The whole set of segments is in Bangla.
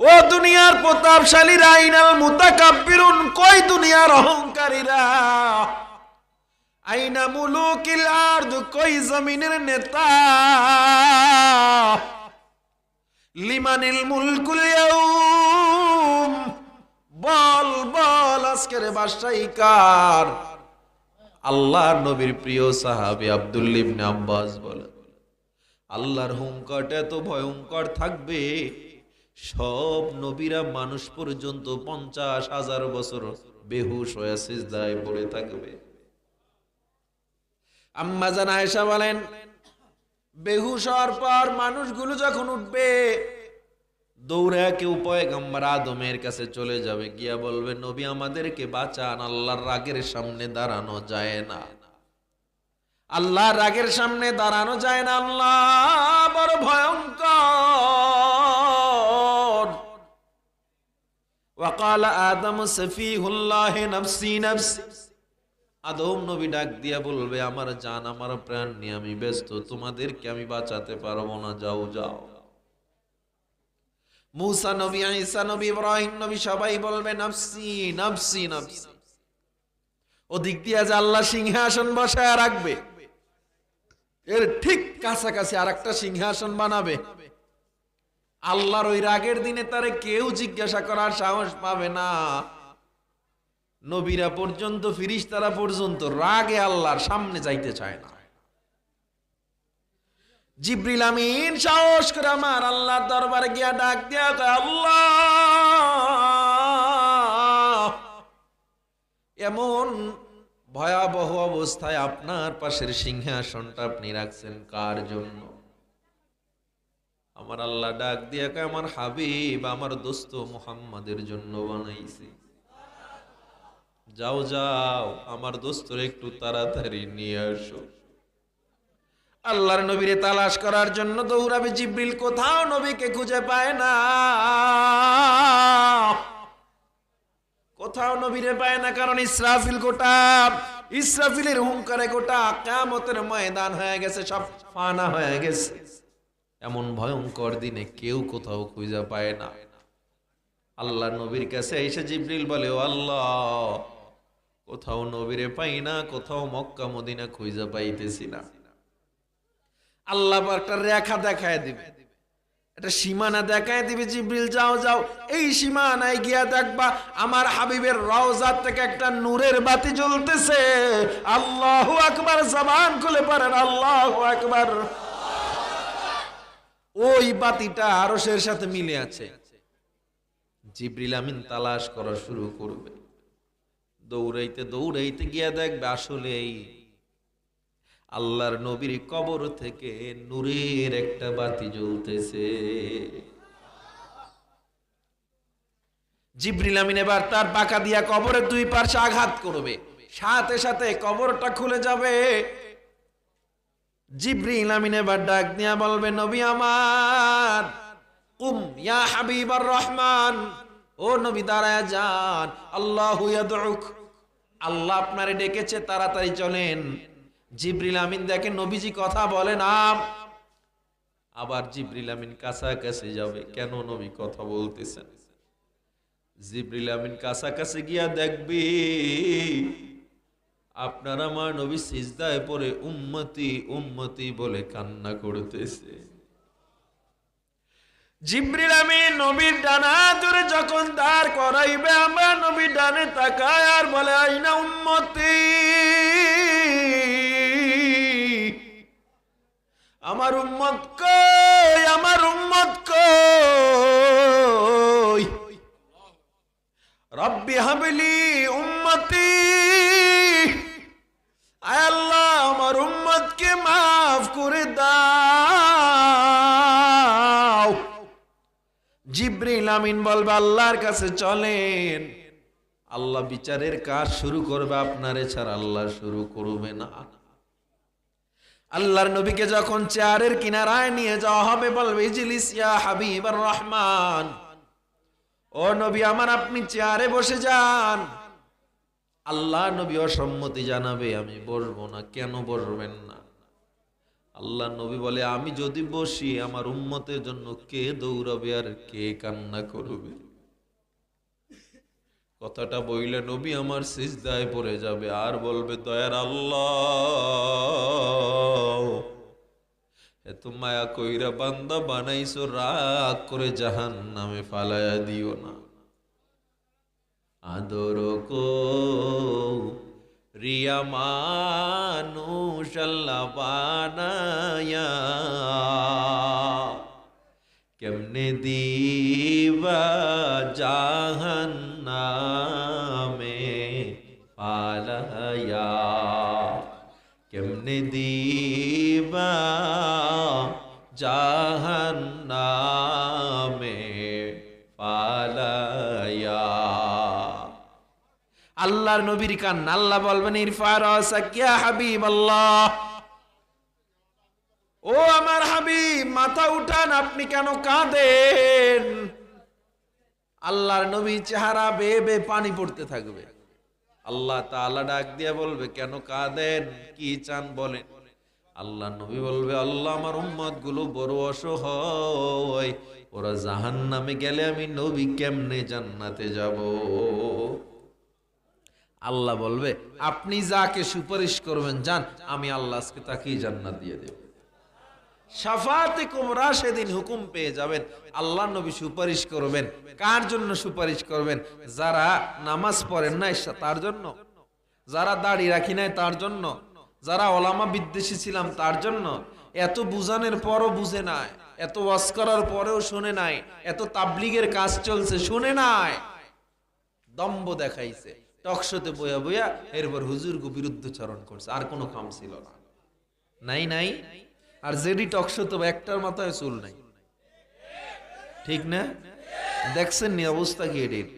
ও দুনিয়ার প্রতাপশালীরা, আইনাল মুতাকাব্বিরুন, কই দুনিয়ার অহংকারীরা? আইনা মুলুকিল আরদ কই জমিনের নেতা? লিমানিল মুলকুল ইয়াউম, বল বল, আজকের বাদশাহী কার? আল্লাহর নবীর প্রিয় সাহাবী আব্দুল ইবনে আব্বাস বলে আল্লাহর হুঙ্কারটা এত ভয়ঙ্কর থাকবে সব নবীরা মানুষ পর্যন্ত পঞ্চাশ হাজার বছর বেহুশ হয়ে সিজদায় পড়ে থাকবে। আম্মা জান আয়েশা বলেন, বেহুশ হওয়ার পর মানুষগুলো যখন উঠবে, দৌড়ে কেউ পয়গাম্বার আদমের কাছে চলে যাবে, গিয়া বলবে, নবী, আমাদেরকে বাঁচান, আল্লাহর রাগের সামনে দাঁড়ানো যায় না। আল্লাহর রাগের সামনে দাঁড়ানো যায় না, আল্লাহ বড় ভয়ঙ্কর। ওয়াকাল আদম সফিহুল্লাহ নফসি নফসি। আদম নবী ডাক দিয়া বলবে, আমার জান, আমার প্রাণ আমি ব্যস্ত, তোমাদেরকে আমি বাঁচাতে পারব না, যাও যাও। নবী, ঈসা নবী, ইব্রাহিম নবী সবাই বলবে, নফসি নফসি নফসি। ওদিক যে আল্লাহ সিংহাসন বসায় রাখবে, এর ঠিক কাছাকাছি আর একটা সিংহাসন বানাবে। আল্লাহর ওই রাগের দিনে তারে কেউ জিজ্ঞাসা করার সাহস পাবে না। নবীরা পর্যন্ত, ফিরিস্তারা পর্যন্ত রাগে আল্লাহর সামনে যাইতে চায় না। জিব্রিল আমিন সাহস করে আমার আল্লাহর দরবারে গিয়া ডাক দিয়া আল্লাহ, এমন ভয়াবহ অবস্থায় আপনার পাশের সিংহাসনটা আপনি রাখছেন কার জন্য? আমার আল্লাহ ডাক দিয়া আমার হাবিব, আমার দোস্ত মুহাম্মাদের জন্য বানাইছি। যাও যাও, আমার দোস্তর একটু তাড়াতাড়ি নিয়ে আসো। আল্লাহর নবীরে তালাশ করার জন্য দৌড়াবে জিব্রিল, কোথাও নবীকে খুঁজে পায় না। কোথাও নবীরে পায় না, কারণ ইসরাফিল গোটা, ইসরাফিলের হুঙ্কারে গোটা কামতের ময়দান হয়ে গেছে, সব ফানা হয়ে গেছে। এমন ভয়ঙ্কর দিনে কেউ কোথাও খুঁজে পায় না। আল্লাহ নবীর কাছে এসে জিব্রিল বলে, ও আল্লাহ, কোথাও নবীরে পাই না, কোথাও মক্কা, মদিনা খুঁজে পাইতেছি না। আল্লাহ একটা রেখা দেখায় দিবে। একটা সীমানা দেখায় দিবে, জিব্রিল, যাও যাও, এই সীমানায় গিয়া দেখবা আমার হাবিবের রওজার থেকে একটা নূরের বাতি জ্বলতেছে। আল্লাহ আকবার, জবান খুলে পারেন আল্লাহ আকবার। ওই বাতিটা আরশের সাথে মিলে আছে। জিব্রিল আমিন তালাশ করা শুরু করবে। দৌড়াইতে দৌড়াইতে গিয়া দেখবে আসলে এই আল্লাহর নবীর কবর থেকে নূরের একটা বাতি জ্বলতেছে। জিব্রিল আমিন এবার তার পাকা দিয়া কবরের দুই পার্শ্বে আঘাত করবে। সাথে সাথে কবরটা খুলে যাবে। জিব্রিল আমিন এবার ডাক দিয়া বলবে, নবী আমার, কুম ইয়া হাবিবার রহমান, ও নবী দাঁড়ায় যান, আল্লাহ আল্লাহ আপনারে ডেকেছে, তাড়াতাড়ি চলেন। জিব্রিল আমিন দেখেন নবীজি কথা বলে না। আবার জিব্রিল আমিন কাছাকাছি যাবে। কেন নবী কথা বলতেছেন? জিব্রিল আমিন কাছাকাছি গিয়া দেখবি আপনার আমার নবী সিজদায় পরে উম্মতি উম্মতি বলে কান্না করতেছে। জিব্রিল আমি নবীর ডানা ধরে যখন দাঁড় করাইবে, আমার নবীর ডানে তাকায় আর বলে, আইনা উম্মতি? আমার উম্মত কই? আমার উম্মত কই? রব্বি হাবলি উম্মতি উম্মতকে মাফ করে দাও। জিব্রিল আমিন বলবে, আল্লাহর কাছে চলেন। আল্লাহ বিচারের কাজ শুরু করবে, আপনারে ছাড়া আল্লাহ শুরু করবে না। আল্লাহর নবীকে যখন চেয়ারের কিনারায় নিয়ে যাওয়া হবে, বলবে, ইজলিস ইয়া হাবিব রহমান। ও নবী আমার, আপনি চেয়ারে বসে যান। আল্লাহ নবী অসম্মতি জানাবে, আমি বসবো না, কেন বসবেন না? আল্লাহ নবী বলে, আমি যদি বসি, আমার উম্মতের জন্য কে দৌড়াবে আর কে কান্না করবে? কথাটা বইলে নবী আমার সিজদায় পড়ে যাবে, আর বলবে, দয়ার আল্লাহ, এত মায়া কইরা বান্দা বানাইছো, রাগ করে জাহান নামে ফালায়া দিও না। আদর কো রিয়া মানুষ আল্লাহ কেমনে দিবা জাহান্নামে পালায়া কেমনে দিবা জাহান্নামে পালায়া আল্লাহর নবীর কান আল্লাহ বলবেন, ইরফার সাকিয়া হাবিব আল্লাহ ও আমার হাবিব, মাথা উঠান, আপনি কেন কাঁদেন? আল্লাহর নবী চেহারা বে বে পানি পড়তে থাকবে। আল্লাহ তাআলা ডাক দিয়ে বলবে, কেন কাঁদেন? কি চান বলেন? আল্লাহ নবী বলবে, আল্লাহ আমার উম্মতগুলো বড় অসহায়। ওরা জাহান নামে গেলে আমি নবী কেমনে জান্নাতে যাব? আল্লাহ বলবে, আপনি যাকে সুপারিশ করবেন, যান, আমি আল্লাহ আজকে তাকেই জান্নাত দিয়ে দেব। সাফাতে কুমরা সেদিন হুকুম পেয়ে যাবেন। আল্লাহ নবী সুপারিশ করবেন। কার জন্য সুপারিশ করবেন? যারা নামাজ পড়েন না তার জন্য। যারা দাড়ি রাখি নাই তার জন্য। যারা ওলামা বিদ্বেষী ছিলাম তার জন্য। এত বুঝানোর পরও বুঝে নাই। এত ওয়াজ করার পরেও শুনে নাই। এত তাবলিগের কাজ চলছে, শুনে নাই। দম্ব দেখাইছে। টকশোতে বইয়া বইয়া এরপর হুজুরকে বিরুদ্ধচারণ করছে। আর কোনো কাম ছিল না। নাই নাই। আর জেডি টকশো তো একটার মাথায় চুল নাই। ঠিক না? দেখছেন নি অবস্থা কি এটির?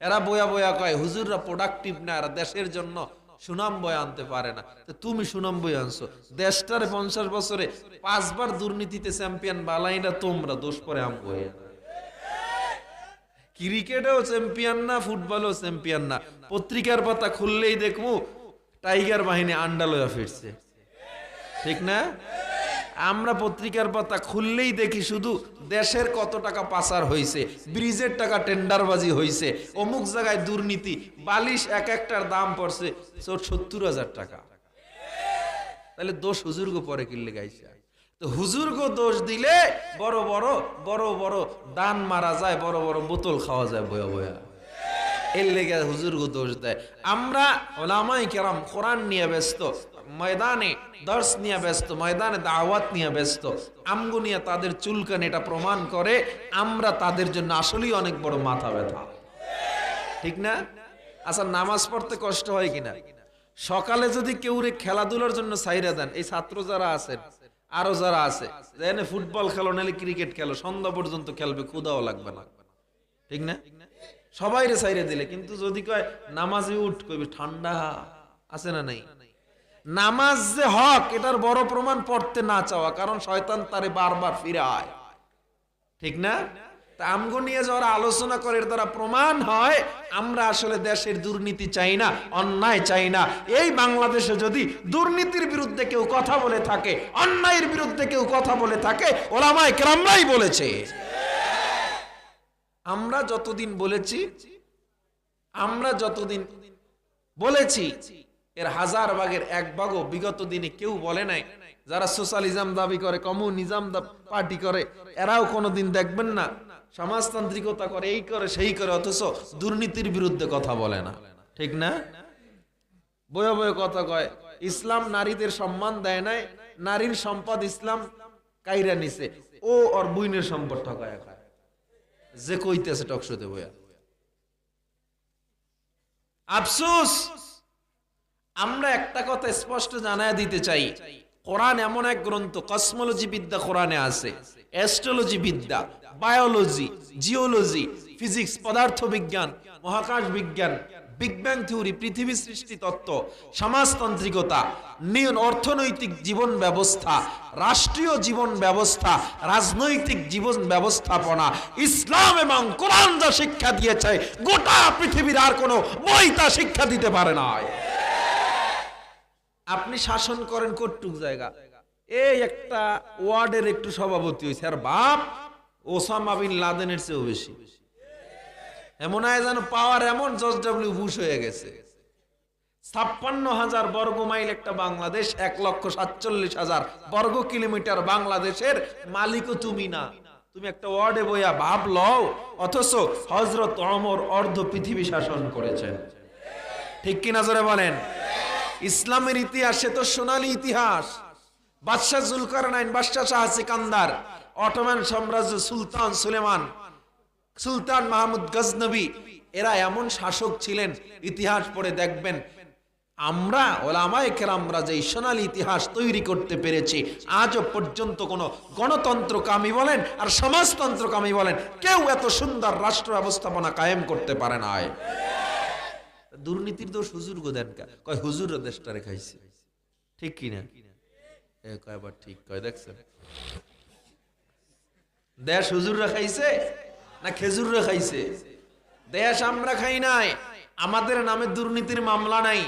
এরা বয়া বয়া কয়, হুজুররা প্রোডাক্টিভ না, আর দেশের জন্য সুনাম বয় আনতে পারে না। তো তুমি সুনাম বই আনছো। দেশটারে পঞ্চাশ বছরে পাঁচবার দুর্নীতিতে চ্যাম্পিয়ন বালাইনা তোমরা দোষ পরে আম বইয়া ক্রিকেটেও চ্যাম্পিয়ন না, ফুটবলেও চ্যাম্পিয়ন না। পত্রিকার পাতা খুললেই দেখব, টাইগার বাহিনী আন্ডালয়া ফিরছে। ঠিক না? আমরা পত্রিকার পাতা খুললেই দেখি শুধু দেশের কত টাকা পাচার হয়েছে ব্রিজের টাকা টেন্ডারবাজি হয়েছে অমুক জায়গায় দুর্নীতি, বালিশ এক একটার দাম পড়ছে সত্তর হাজার টাকা। তাহলে দোষ হুজুর্গ পরে কিনলে গাইছে তো হুজুর্গ দোষ দিলে বড় বড় বড় বড় দান মারা যায়, বড় বড় বোতল খাওয়া যায় বয়া বয়া। এর লেগে হুজুর্গ দোষ দেয়। আমরা ওলামাই কেরাম কোরআন নিয়ে ব্যস্ত ময়দানে দর্শ নিয়ে ব্যস্ত, ময়দানে দাওয়াত নিয়ে ব্যস্ত। আমগু নিয়ে তাদের চুলকান এটা প্রমাণ করে আমরা তাদের জন্য আসলেই অনেক বড় মাথা ব্যথা। ঠিক না? আচ্ছা নামাজ পড়তে কষ্ট হয় কিনা? সকালে যদি কেউ রে খেলাধুলার জন্য সাইরা দেন, এই ছাত্র যারা আছেন, আরও যারা আছে, যেন ফুটবল খেলো, নাহলে ক্রিকেট খেলো, সন্ধ্যা পর্যন্ত খেলবে ক্ষুদাও লাগবে না। ঠিক না? সবাই রে সাইরে দিলে, কিন্তু যদি কয়, নামাজে উঠ, কইবে, ঠান্ডা আছে না নাই? নামাজ যে হক, এটার বড় প্রমাণ পড়তে না চাওয়া, কারণ শয়তান তারে বারবার ফিরায়। ঠিক না? আমগো নিয়ে যারা আলোচনা করে দ্বারা প্রমাণ হয়, আমরা আসলে দেশের দুর্নীতি চাই না, অন্যায় চাই না। এই বাংলাদেশে যদি দুর্নীতির বিরুদ্ধে কেউ কথা বলে থাকে, অন্যায়ের বিরুদ্ধে কেউ কথা বলে থাকে, ওলামায় কেরামরাই বলেছে। আমরা যতদিন বলেছি, আমরা যতদিন বলেছি এর হাজার ভাগের এক ভাগও বিগত দিনে কেউ বলে নাই। যারা সোশ্যালিজম দাবি করে, কমিউনিজম পার্টি করে, এরাও কোনোদিন দেখবেন না। সমাজতান্ত্রিকতা করে, এই করে, সেই করে, অথচ দুর্নীতির বিরুদ্ধে কথা বলে না। ঠিক না? বয়ে বয়ে কথা কয়, ইসলাম নারীদের সম্মান দেয় নাই, নারীর সম্পদ ইসলাম কাইরা নিছে। ও ওর বুইনের সম্পদ ঠকায় খায় যে কইতেছে টকশোতে বইয়া। আফসোস! আমরা একটা কথা স্পষ্ট জানায় দিতে চাই। কোরআন এমন এক গ্রন্থ, কসমোলজি বিদ্যা কোরআনে আছে। অ্যাস্ট্রোলজি বিদ্যা, বায়োলজি, জিওলজি, ফিজিক্স পদার্থ বিজ্ঞান মহাকাশ বিজ্ঞান, বিগ ব্যাং থিওরি, পৃথিবী সৃষ্টি তত্ত্ব, সমাজতান্ত্রিকতা, নিয়ন অর্থনৈতিক জীবন ব্যবস্থা, রাষ্ট্রীয় জীবন ব্যবস্থা, রাজনৈতিক জীবন ব্যবস্থাপনা, ইসলাম এবং কোরআন যা শিক্ষা দিয়েছে, গোটা পৃথিবীর আর কোনো বই তা শিক্ষা দিতে পারে না আপনি শাসন করেন কটুক জায়গা। এই একটা ওয়ার্ডের একটু সভাপতি হয়েছে। আর বাপ, ওসামা বিন লাদেনের চেয়েও বেশি। এমন হয় যেন পাওয়ার এমন জজ ডাব্লিউ বুশ হয়ে গেছে। ছাপ্পান্ন হাজার বর্গ মাইল একটা বাংলাদেশ, এক লক্ষ সাতচল্লিশ হাজার বর্গ কিলোমিটার বাংলাদেশের মালিকও তুমি না। তুমি একটা ওয়ার্ডে বইয়া ভাব লও, অথচ হজরত অমর অর্ধ পৃথিবী শাসন করেছেন। ঠিক কিনা জোরে বলেন? ইসলামের ইতিহাসে তো সোনালী ইতিহাস। বাদশাহ জুলকার নাইন বাদশাহ শাহ সিকান্দার অটোম্যান সাম্রাজ্য সুলতান সুলেমান, সুলতান মাহমুদ গজনবী, এরা এমন শাসক ছিলেন, ইতিহাস পড়ে দেখবেন। আমরা ওলামায়ে কেরামরা যে সোনালী ইতিহাস তৈরি করতে পেরেছি আজও পর্যন্ত কোনো গণতন্ত্র কামি বলেন আর সমাজতন্ত্র কামি বলেন, কেউ এত সুন্দর রাষ্ট্র ব্যবস্থাপনা কায়েম করতে পারে না দুর্নীতির দোষ হুজুর গো দেন কা? কয় হুজুর দেশটা রেখাইছে ঠিক কিনা? কয়বার ঠিক কয়, দেখছেন? দেশ না দেশ আমরা খাই নাই, আমাদের নামে দুর্নীতির মামলা নাই,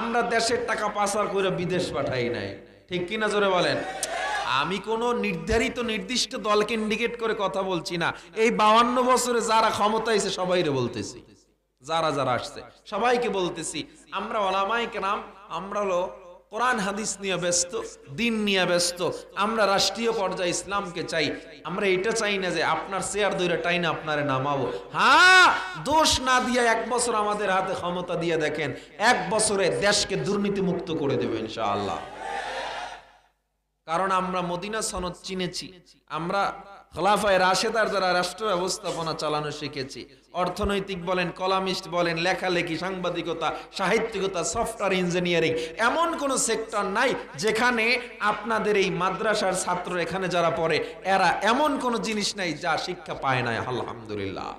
আমরা দেশের টাকা পাচার করে বিদেশ পাঠাই নাই। ঠিক কিনা জোরে বলেন? আমি কোন নির্ধারিত, নির্দিষ্ট দলকে ইন্ডিকেট করে কথা বলছি না। এই বাউান্ন বছরে যারা ক্ষমতা এসে সবাইরে বলতেছি। যারা যারা আসছে। সবাইকে বলতেছি, আমরা ওলামাই কেরাম, আমরা হলো কোরআন, হাদিস নিয়ে ব্যস্ত, দিন নিয়ে ব্যস্ত। আমরা রাষ্ট্রীয় পর্যায়ে ইসলামকে চাই। আমরা এটা চাই না যে আপনার চেয়ার ধরে টাইনে আপনারে নামাবো। হ্যাঁ দোষ না দিয়ে এক বছর আমাদের হাতে ক্ষমতা দিয়ে দেখেন, এক বছরে দেশকে দুর্নীতি মুক্ত করে দেবে ইনশাআল্লাহ। কারণ আমরা মদিনা সনদ চিনেছি, আমরা খলাফায় রাশেদার দ্বারা রাষ্ট্র ব্যবস্থাপনা চালানো শিখেছি। অর্থনৈতিক বলেন, কলামিস্ট বলেন, লেখালেখি, সাংবাদিকতা, সাহিত্যিকতা, সফটওয়্যার ইঞ্জিনিয়ারিং, এমন কোন সেক্টর নাই যেখানে আপনাদের এই মাদ্রাসার ছাত্র এখানে যারা পড়ে, এরা এমন কোন জিনিস নাই যা শিক্ষা পায় না, আলহামদুলিল্লাহ।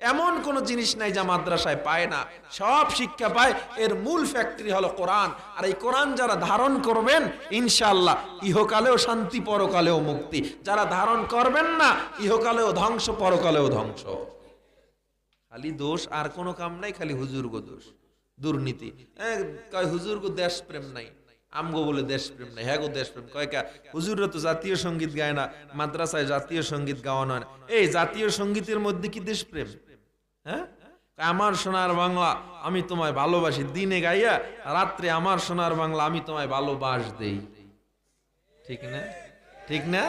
এমন কোন জিনিস নাই যা মাদ্রাসায় পায় না, সব শিক্ষা পায়। এর মূল ফ্যাক্টরি হলো কোরআন। আর এই কোরআন যারা ধারণ করবেন, ইনশাআল্লাহ, ইহকালেও শান্তি, পরকালেও মুক্তি। যারা ধারণ করবেন না, ইহকালেও ধ্বংস, পরকালেও ধ্বংস। খালি দোষ আর কোনো কাম নাই খালি হুজুরগো দোষ। দুর্নীতি। এ, কয় হুজুরগো দেশপ্রেম নাই আমগো বলে দেশপ্রেম নাই হ্যাঁ গো দেশপ্রেম। কয় কা হুজুররা তো জাতীয় সংগীত গায় না মাদ্রাসায় জাতীয় সংগীত গাওয়ানো হয় এই জাতীয় সঙ্গীতের মধ্যে কি দেশপ্রেম? হ্যাঁ? আমার সোনার বাংলা আমি তোমায় ভালোবাসি দিনে গাইয়া রাত্রে আমার সোনার বাংলা আমি তোমায় ভালোবাস দেই। ঠিক না? ঠিক না?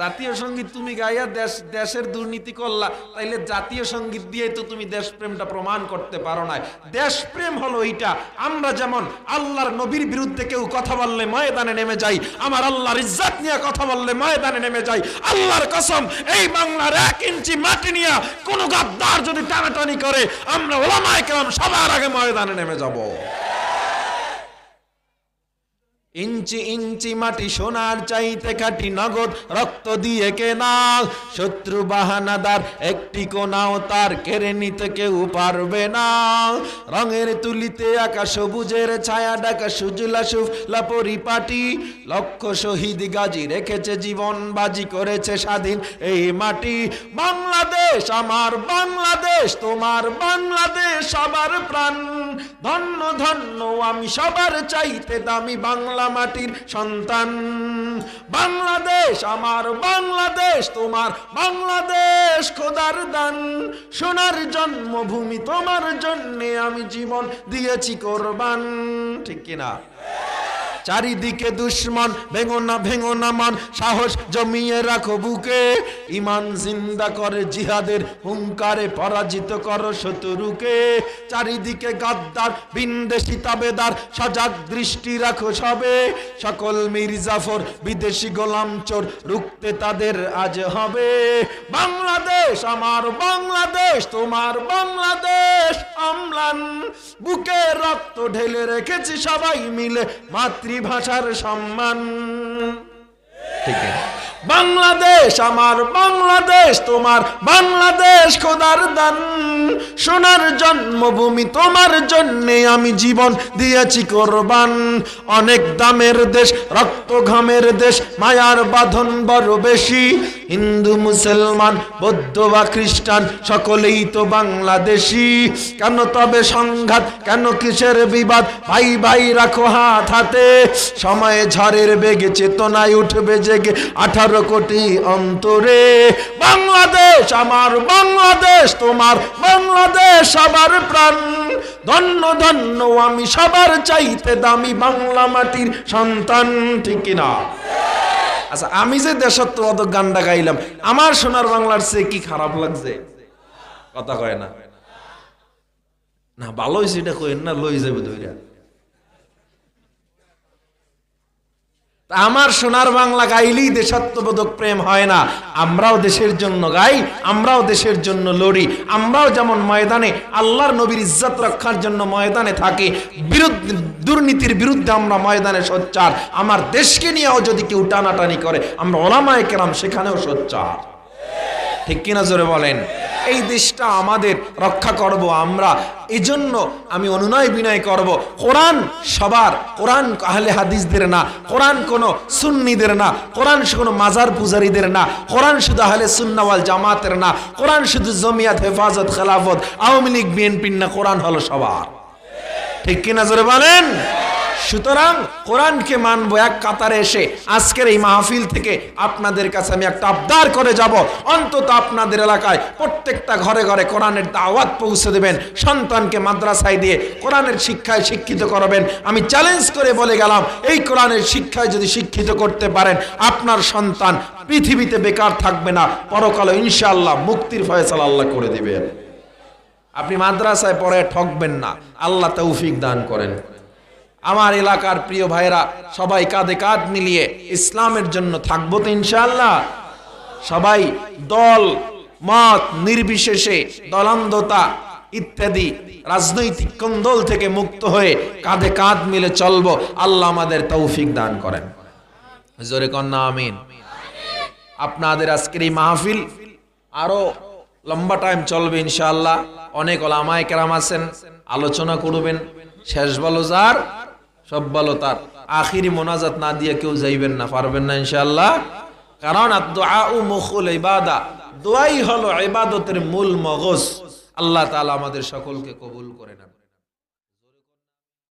জাতীয় সংগীত তুমি গাইয়া দেশ, দেশের দুর্নীতি করলা, তাইলে জাতীয় সংগীত দিয়ে তো তুমি দেশপ্রেমটা প্রমাণ করতে পারো না দেশপ্রেম হলো এইটা, আমরা যেমন আল্লাহর নবীর বিরুদ্ধে কেউ কথা বললে ময়দানে নেমে যাই, আমার আল্লাহর ইজ্জত নিয়ে কথা বললে ময়দানে নেমে যাই, আল্লাহর কসম, এই বাংলার এক ইঞ্চি মাটি নিয়ে কোন গাদ্দার যদি টানাটানি করে, আমরা ওলামায়ে কেরাম সবার আগে ময়দানে নেমে যাব। ইঞ্চি ইঞ্চি মাটি সোনার চাইতে কাটি নগদ রক্ত দিয়ে কেনা শত্রু বাহানাদার একটি কোনাও তার কেড়ে নিতে কেউ পারবে না। রঙের তুলিতে আকাশ সবুজের ছায়া ডাকা সুজলা সুফলা পরিপাটি। লক্ষ শহীদ গাজী রেখেছে জীবন, বাজি করেছে স্বাধীন এই মাটি। বাংলাদেশ আমার বাংলাদেশ, তোমার বাংলাদেশ সবার প্রাণ। ধন্য ধন্য, আমি সবার চাইতে দামি বাংলা মাটির সন্তান। বাংলাদেশ আমার, বাংলাদেশ তোমার, বাংলাদেশ খোদার দান। সোনার জন্মভূমি তোমার জন্যে আমি জীবন দিয়েছি কোরবান। ঠিক কিনা? চারিদিকে দুশ্মন, ভেঙো না ভেঙো না মান, সাহস জমিয়ে রাখো বুকে। ইমান জিন্দা করে, জিহাদের হুঙ্কারে পরাজিত করো শত্রুকে। চারিদিকে গাদ্দার, বিন্দেশি তাবেদার, সজাগ দৃষ্টি রাখো সবে। সকল মির্জাফর, বিদেশি গোলাম চোর, রুখতে তাদের আজ হবে। বাংলাদেশ আমার, বাংলাদেশ তোমার, বাংলাদেশ অম্লান বুকে রক্ত ঢেলে রেখেছি সবাই মিলে মাতৃভাষার সম্মান। ঠিক আছে। বাংলাদেশ আমার বাংলাদেশ তোমার বাংলাদেশ খোদার দান। সোনার জন্মভূমি তোমার জন্যে আমি জীবন দিয়েছি কোরবান। অনেক দামের দেশ রক্ত ঘামের দেশ মায়ার বাঁধন বড় বেশি। হিন্দু, মুসলমান, বৌদ্ধ বা খ্রিস্টান, সকলেই তো বাংলাদেশি। কেন তবে সংঘাত? কেন কিসের বিবাদ? ভাই ভাই, রাখো হাত হাতে। সময়ে ঝড়ের বেগে চেতনায় উঠবে জেগে আঠারো কোটি অন্তরে। বাংলাদেশ আমার, বাংলাদেশ তোমার, বাংলাদেশ আমার প্রাণ। ধন্য ধন্য, আমি সবার চাইতে দামি বাংলা মাটির সন্তান, ঠিক না আচ্ছা আমি যে দেশত্ববোধক গানটা গাইলাম, আমার সোনার বাংলার চেয়ে কি খারাপ লাগছে? কথা কয় না। না, ভালো হয়েছে, এটা কইেন না লই যাবে ধইরা। আমার সোনার বাংলা গাইলেই দেশাত্মবোধক প্রেম হয় না। আমরাও দেশের জন্য গাই, আমরাও দেশের জন্য লড়ি, আমরাও যেমন ময়দানে আল্লাহর নবীর ইজ্জত রক্ষার জন্য ময়দানে থাকি, বিরুদ্ধে, দুর্নীতির বিরুদ্ধে আমরা ময়দানে সোচ্চার। আমার দেশকে নিয়েও যদি কেউ টানাটানি করে, আমরা ওলামায় কেরাম সেখানেও সোচ্চার। ঠিক কিনা জোরে বলেন? এই দেশটা আমাদের রক্ষা করব আমরা। এজন্য আমি অনুনয় বিনয় করব। কোরআন সবার, কোরআন আহলে হাদিসদের না, কোরআন কোনো সুন্নিদের না, কোরআন কোনো মাজার পূজারীদের না, কোরআন শুধু আহলে সুন্নাওয়াল জামাতের না, কোরআন শুধু জমিয়াত, হেফাজত, খেলাফত, আওয়ামী লীগ বিএনপির না, কোরআন হলো সবার। ঠিক কিনা জোরে বলেন? সুতরাং কোরআনকে মানবো এক কাতারে এসে আজকের এই মাহফিল থেকে আপনাদের কাছে আমি একটা আবদার করে যাব। অন্তত আপনাদের এলাকায় প্রত্যেকটা ঘরে ঘরে কোরআনের দাওয়াত পৌঁছে দেবেন। সন্তানকে মাদ্রাসায় দিয়ে কোরআনের শিক্ষায় শিক্ষিত করবেন। আমি চ্যালেঞ্জ করে বলে গেলাম, এই কোরআনের শিক্ষায় যদি শিক্ষিত করতে পারেন, আপনার সন্তান পৃথিবীতে বেকার থাকবে না। পরকালে ইনশাআল্লাহ মুক্তির ফয়সাল আল্লাহ করে দিবেন। আপনি মাদ্রাসায় পড়ে ঠকবেন না। আল্লাহ তৌফিক দান করেন। আমার এলাকার প্রিয় ভাইরা সবাই কাঁধে কাঁধ মিলিয়ে ইসলামের জন্য থাকব তো ইনশাল্লাহ সবাই দল, মত, নির্বিশেষে দলান্ধতা ইত্যাদি রাজনৈতিক কোন্দল থেকে মুক্ত হয়ে কাঁধে কাঁধ মিলে চলবো। আল্লাহ আমাদের তৌফিক দান করেন। জোরে কন্যা, আমিন। আপনাদের আজকের এই মাহফিল আরও লম্বা টাইম চলবে ইনশাআল্লাহ। অনেক ওলামায় কেরাম আছেন, আলোচনা করবেন, শেষ বলো যার। সব ভালো তার। আখিরি মোনাজাত না দিয়ে কেউ যাইবেন না, পারবেন না ইনশাল্লাহ কারণ দোয়াই হলো ইবাদতের মূল মগজ। আল্লাহ তালা আমাদের সকলকে কবুল করে।